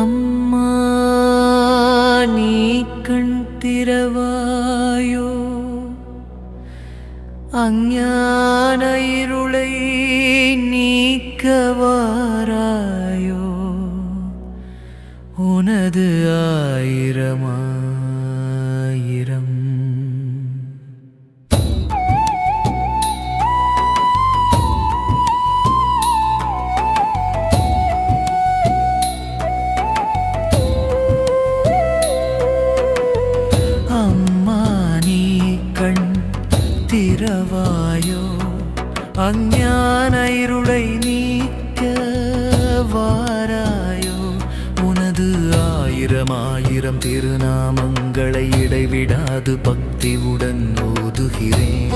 அம்மா நீ கண் திறவாயோ? அஞ்ஞான இருளை நீக்கவாராயோ? உனது ஆயிரமா இரவாயோ அஞ்ஞான இருளை நீக்க வாராயோ? உனது ஆயிரம் ஆயிரம் திருநாமங்களை இடைவிடாது பக்தியுடன் ஓதுகிறேன்.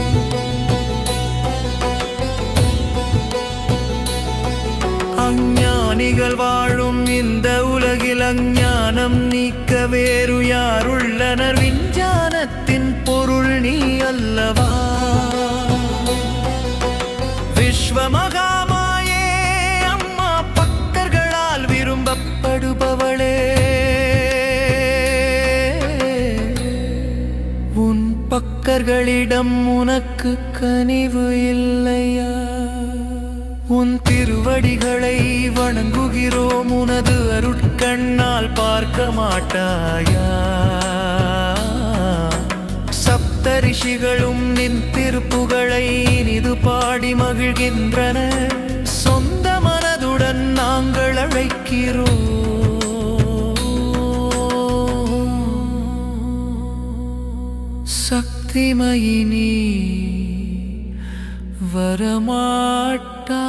அஞ்ஞானிகள் வாழும் இந்த உலகில் அஞ்ஞானம் நீக்க வேறு யாருள்ளனர்? விஞ்ஞானத்தின் விஸ்வமகாமாயே அம்மா பக்தர்களால் விரும்பப்படுபவளே. உன் பக்கர்களிடம் உனக்கு கனிவு இல்லையா? உன் திருவடிகளை வணங்குகிறோம் உனது அருட்கண்ணால் பார்க்க மாட்டாயா? சப்தரிஷிகளும் நின் திருப்புகழை பாடி மகிழ்கின்றன. சொந்த மனதுடன் நாங்கள் அழைக்கிறோம். சக்திமயினி வரமாட்டா